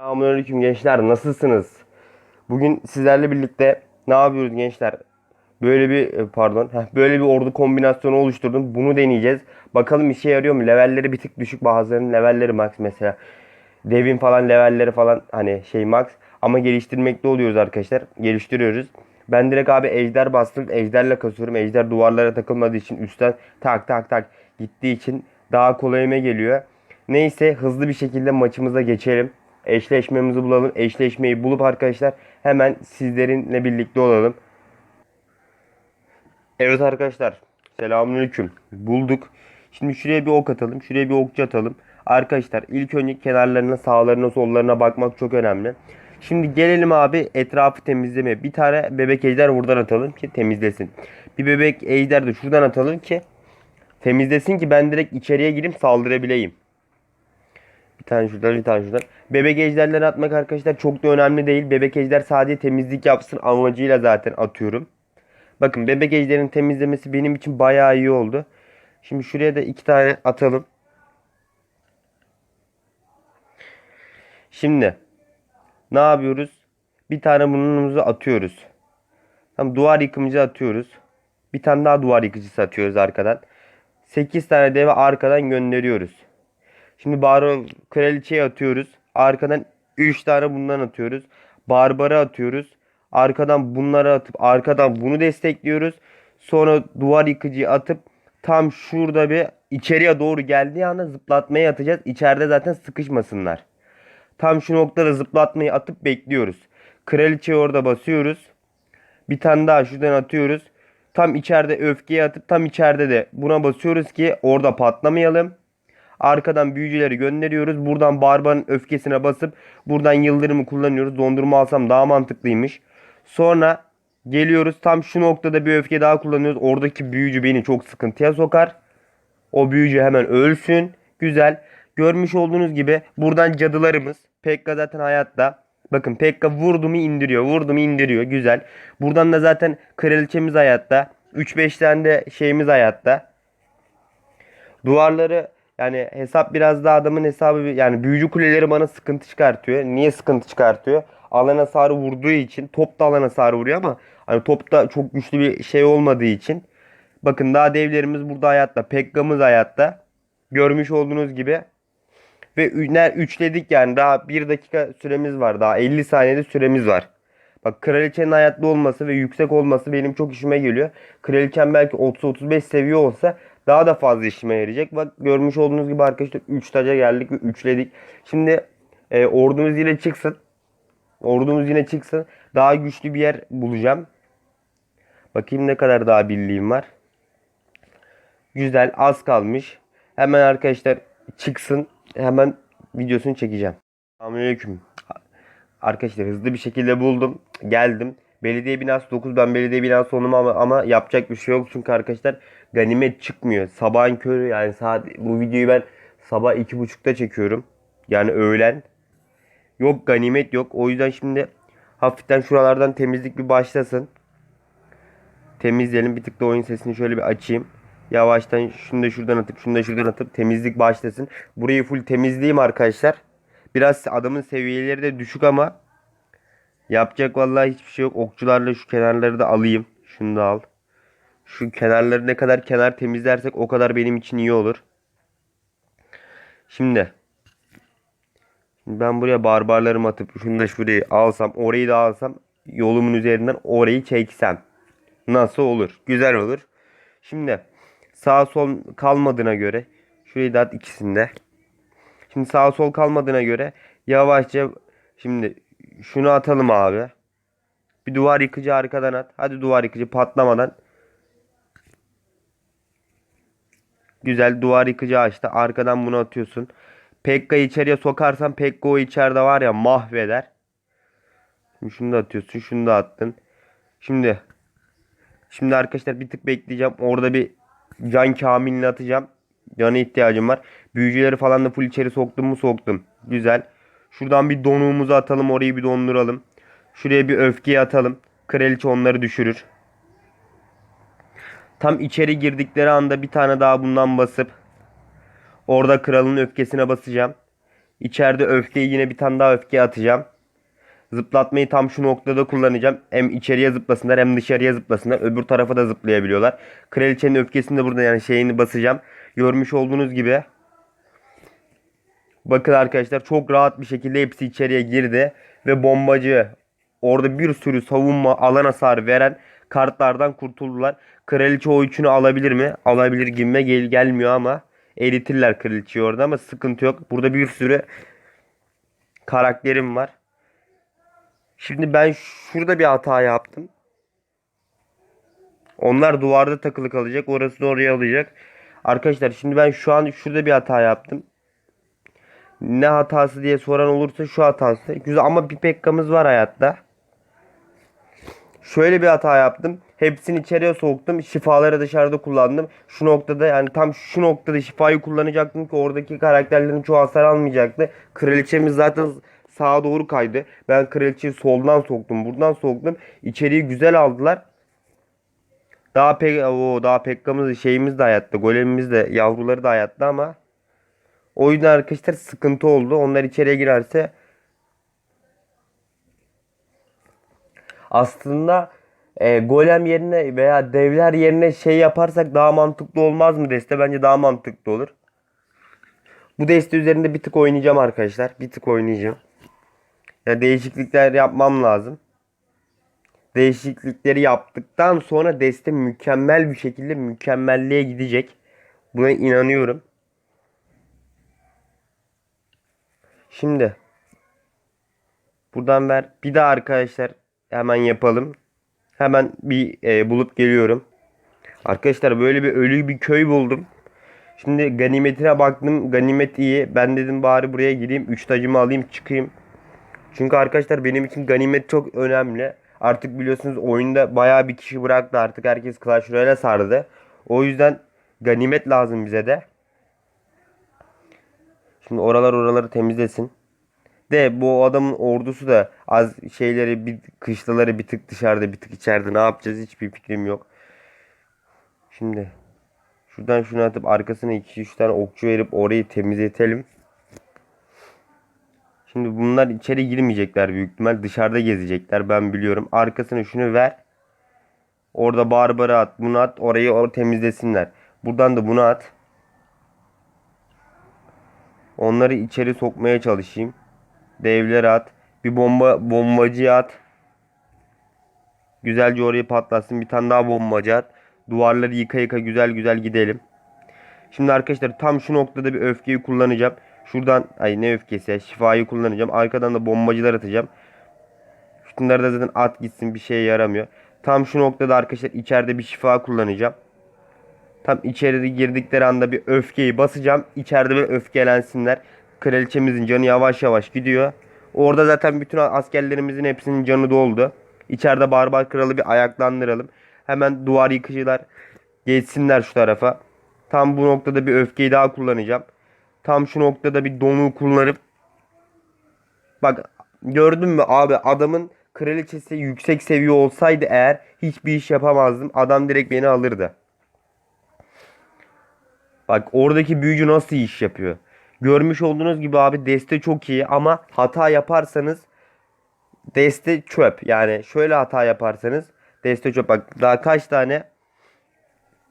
Selamünaleyküm gençler nasılsınız? Bugün sizlerle birlikte ne yapıyoruz gençler? Böyle bir e, pardon böyle bir ordu kombinasyonu oluşturdum. Bunu deneyeceğiz. Bakalım işe yarıyor mu? Levelleri bir tık düşük bazılarının levelleri max mesela. Devin falan levelleri falan hani şey max ama geliştirmekte oluyoruz arkadaşlar. Geliştiriyoruz. Ben direkt abi ejder bastım. Ejderle kasıyorum. Ejder duvarlara takılmadığı için üstten tak tak tak gittiği için daha kolayıma geliyor. Neyse hızlı bir şekilde maçımıza geçelim. Eşleşmemizi bulalım. Eşleşmeyi bulup arkadaşlar hemen sizlerinle birlikte olalım. Evet arkadaşlar. Selamünaleyküm. Bulduk. Şimdi şuraya bir ok atalım. Şuraya bir okçu atalım. Arkadaşlar ilk önce kenarlarına, sağlarına, sollarına bakmak çok önemli. Şimdi gelelim abi etrafı temizleme. Bir tane bebek ejder buradan atalım ki temizlesin. Bir bebek ejder de şuradan atalım ki temizlesin ki ben direkt içeriye girip saldırabileyim. Tane şuradan. Bebek ejderleri atmak arkadaşlar çok da önemli değil. Bebek ejder sadece temizlik yapsın amacıyla zaten atıyorum. Bakın bebek ejderin temizlemesi benim için bayağı iyi oldu. Şimdi şuraya da iki tane atalım. Şimdi ne yapıyoruz? Bir tane bunumuzu atıyoruz. Tam duvar yıkımcı atıyoruz. Bir tane daha duvar yıkıcısı atıyoruz arkadan. 8 tane deve arkadan gönderiyoruz. Şimdi Baro kraliçeyi atıyoruz. Arkadan 3 tane bundan atıyoruz. Barbarı atıyoruz. Arkadan bunları atıp arkadan bunu destekliyoruz. Sonra duvar yıkıcıyı atıp tam şurada bir içeriye doğru geldiği anda zıplatmaya atacağız. İçeride zaten sıkışmasınlar. Tam şu noktada zıplatmayı atıp bekliyoruz. Kraliçeyi orada basıyoruz. Bir tane daha şuradan atıyoruz. Tam içeride öfkeyi atıp tam içeride de buna basıyoruz ki orada patlamayalım. Arkadan büyücüleri gönderiyoruz. Buradan barbarın öfkesine basıp buradan yıldırımı kullanıyoruz. Dondurma alsam daha mantıklıymış. Sonra geliyoruz tam şu noktada bir öfke daha kullanıyoruz. Oradaki büyücü beni çok sıkıntıya sokar. O büyücü hemen ölsün. Güzel. Görmüş olduğunuz gibi buradan cadılarımız. Pekka zaten hayatta. Bakın Pekka vurdu mu indiriyor. Vurdu mu indiriyor. Güzel. Buradan da zaten kraliçemiz hayatta. 3-5 tane de şeyimiz hayatta. Duvarları yani hesap biraz daha adamın hesabı yani büyücü kuleleri bana sıkıntı çıkartıyor. Niye sıkıntı çıkartıyor? Alan hasarı vurduğu için top da alan hasarı vuruyor ama hani top da çok güçlü bir şey olmadığı için bakın daha devlerimiz burada hayatta. Pekka'mız hayatta. Görmüş olduğunuz gibi. Ve üçledik yani daha 1 dakika süremiz var. Daha 50 saniyede süremiz var. Bak kraliçenin hayatta olması ve yüksek olması benim çok işime geliyor. Kraliçem belki 30-35 seviye olsa daha da fazla işime yarayacak. Bak görmüş olduğunuz gibi arkadaşlar 3 taca geldik ve üçledik. Şimdi e, ordumuz yine çıksın. Ordumuz yine çıksın. Daha güçlü bir yer bulacağım. Bakayım ne kadar daha birliğim var. Güzel az kalmış. Hemen arkadaşlar çıksın. Hemen videosunu çekeceğim. Selamünaleyküm. Arkadaşlar hızlı bir şekilde buldum. Geldim. Belediye binası 9. Ben belediye binası olmam ama, ama yapacak bir şey yok. Çünkü arkadaşlar ganimet çıkmıyor. Sabahın körü yani saat bu videoyu ben sabah 2.30'da çekiyorum. Yani öğlen. Yok ganimet yok. O yüzden şimdi hafiften şuralardan temizlik bir başlasın. Temizleyelim. Bir tık da oyun sesini şöyle bir açayım. Yavaştan şunu da şuradan atıp şunu da şuradan atıp temizlik başlasın. Burayı full temizleyeyim arkadaşlar. Biraz adamın seviyeleri de düşük ama yapacak vallahi hiçbir şey yok. Okçularla şu kenarları da alayım. Şunu da al. Şu kenarları ne kadar kenar temizlersek o kadar benim için iyi olur. Şimdi ben buraya barbarlarımı atıp şunu da şurayı alsam orayı da alsam yolumun üzerinden orayı çeksem nasıl olur? Güzel olur. Şimdi sağ sol kalmadığına göre şurayı da at ikisinde. Şimdi sağ sol kalmadığına göre yavaşça şimdi şunu atalım abi. Bir duvar yıkıcı arkadan at. Hadi duvar yıkıcı patlamadan. Güzel duvar yıkıcı açtı. Arkadan bunu atıyorsun. Pekka'yı içeriye sokarsan Pekka o içeride var ya mahveder. Şimdi şunu da atıyorsun. Şunu da attın. Şimdi Şimdi arkadaşlar bir tık bekleyeceğim. Orada bir can kamilini atacağım. Cana ihtiyacım var. Büyücüleri falan da full içeri soktum mu soktum. Güzel. Şuradan bir donuğumuzu atalım. Orayı bir donduralım. Şuraya bir öfkeyi atalım. Kraliçe onları düşürür. Tam içeri girdikleri anda bir tane daha bundan basıp orada kralın öfkesine basacağım. İçeride öfkeyi yine bir tane daha öfke atacağım. Zıplatmayı tam şu noktada kullanacağım. Hem içeriye zıplasınlar hem dışarıya zıplasınlar. Öbür tarafa da zıplayabiliyorlar. Kraliçenin öfkesini de burada yani şeyini basacağım. Görmüş olduğunuz gibi. Bakın arkadaşlar çok rahat bir şekilde hepsi içeriye girdi. Ve bombacı orada bir sürü savunma alan hasarı veren kartlardan kurtuldular. Kraliçe o üçünü alabilir mi? Alabilir gibime gel gelmiyor ama eritirler kraliçeyi orada ama sıkıntı yok. Burada bir sürü karakterim var. Şimdi ben şurada bir hata yaptım. Onlar duvarda takılı kalacak. Orası da oraya alacak. Arkadaşlar şimdi ben şu an şurada bir hata yaptım. Ne hatası diye soran olursa şu hatası. Güzel ama bir pekkamız var hayatta. Şöyle bir hata yaptım. Hepsini içeriye soktum. Şifaları dışarıda kullandım. Şu noktada yani tam şu noktada şifayı kullanacaktım ki oradaki karakterlerin çoğu hasar almayacaktı. Kraliçemiz zaten sağa doğru kaydı. Ben kraliçeyi soldan soktum. Buradan soktum. İçeriği güzel aldılar. Daha pek o daha pekkamız şeyimiz de hayatta. Golemimiz de yavruları da hayatta ama o yüzden arkadaşlar sıkıntı oldu. Onlar içeriye girerse aslında e, golem yerine veya devler yerine şey yaparsak daha mantıklı olmaz mı deste? Bence daha mantıklı olur. Bu deste üzerinde bir tık oynayacağım arkadaşlar. Bir tık oynayacağım. Ya değişiklikler yapmam lazım. Değişiklikleri yaptıktan sonra deste mükemmel bir şekilde mükemmelliğe gidecek. Buna inanıyorum. Şimdi buradan ver. Bir daha arkadaşlar hemen yapalım. Hemen bir e, bulup geliyorum. Arkadaşlar böyle bir ölü bir köy buldum. Şimdi ganimetine baktım. Ganimet iyi. Ben dedim bari buraya gideyim. Üç tacımı alayım çıkayım. Çünkü arkadaşlar benim için ganimet çok önemli. Artık biliyorsunuz oyunda bayağı bir kişi bıraktı. Artık herkes Clash Royale'e sardı. O yüzden ganimet lazım bize de. Şimdi oralar oraları temizlesin. De bu adamın ordusu da az şeyleri bir kışlaları bir tık dışarıda bir tık içeride ne yapacağız hiçbir fikrim yok. Şimdi şuradan şunu atıp arkasına 2-3 tane okçu verip orayı temizletelim. Şimdi bunlar içeri girmeyecekler büyük ihtimal dışarıda gezecekler ben biliyorum. Arkasına şunu ver. Orada barbarı at bunu at orayı or temizlesinler. Buradan da bunu at. Onları içeri sokmaya çalışayım. Devleri at. Bir bomba bombacı at. Güzelce orayı patlatsın. Bir tane daha bombacı at. Duvarları yıka yıka güzel güzel gidelim. Şimdi arkadaşlar tam şu noktada bir öfkeyi kullanacağım. Şuradan ay ne öfkesi ya, şifayı kullanacağım. Arkadan da bombacılar atacağım. Şunları da zaten at gitsin bir şeye yaramıyor. Tam şu noktada arkadaşlar içeride bir şifa kullanacağım. Tam içeride girdikleri anda bir öfkeyi basacağım. İçeride bir öfkelensinler. Kraliçemizin canı yavaş yavaş gidiyor. Orada zaten bütün askerlerimizin hepsinin canı doldu. İçeride barbar kralı bir ayaklandıralım. Hemen duvar yıkıcılar geçsinler şu tarafa. Tam bu noktada bir öfkeyi daha kullanacağım. Tam şu noktada bir donu kullanıp Bak gördün mü abi adamın kraliçesi yüksek seviye olsaydı eğer hiçbir iş yapamazdım. Adam direkt beni alırdı. Bak oradaki büyücü nasıl iş yapıyor. Görmüş olduğunuz gibi abi deste çok iyi ama hata yaparsanız deste çöp. Yani şöyle hata yaparsanız deste çöp. Bak daha kaç tane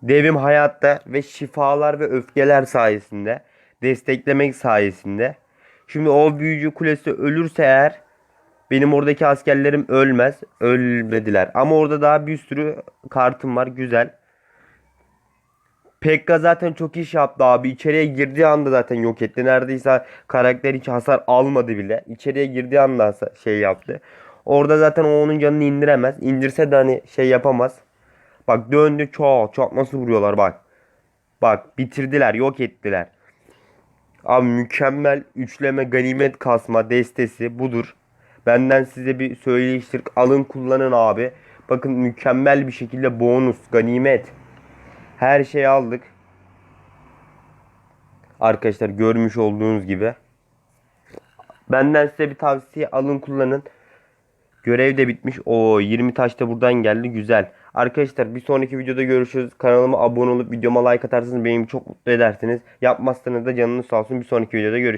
devim hayatta ve şifalar ve öfkeler sayesinde desteklemek sayesinde. Şimdi o büyücü kulesi ölürse eğer benim oradaki askerlerim ölmez. Ölmediler. Ama orada daha bir sürü kartım var. Güzel. Pekka zaten çok iş yaptı abi. İçeriye girdiği anda zaten yok etti. Neredeyse karakter hiç hasar almadı bile. İçeriye girdiği anda şey yaptı. Orada zaten o onun canını indiremez. İndirse de hani şey yapamaz. Bak döndü çok çok nasıl vuruyorlar bak. Bak bitirdiler yok ettiler. Abi mükemmel üçleme ganimet kasma destesi budur. Benden size bir söyleyiştir. Alın kullanın abi. Bakın mükemmel bir şekilde bonus ganimet. Her şeyi aldık. Arkadaşlar görmüş olduğunuz gibi. Benden size bir tavsiye alın kullanın. Görev de bitmiş. O 20 taş da buradan geldi. Güzel. Arkadaşlar bir sonraki videoda görüşürüz. Kanalıma abone olup videoma like atarsanız beni çok mutlu edersiniz. Yapmazsanız da canınız sağ olsun. Bir sonraki videoda görüşürüz.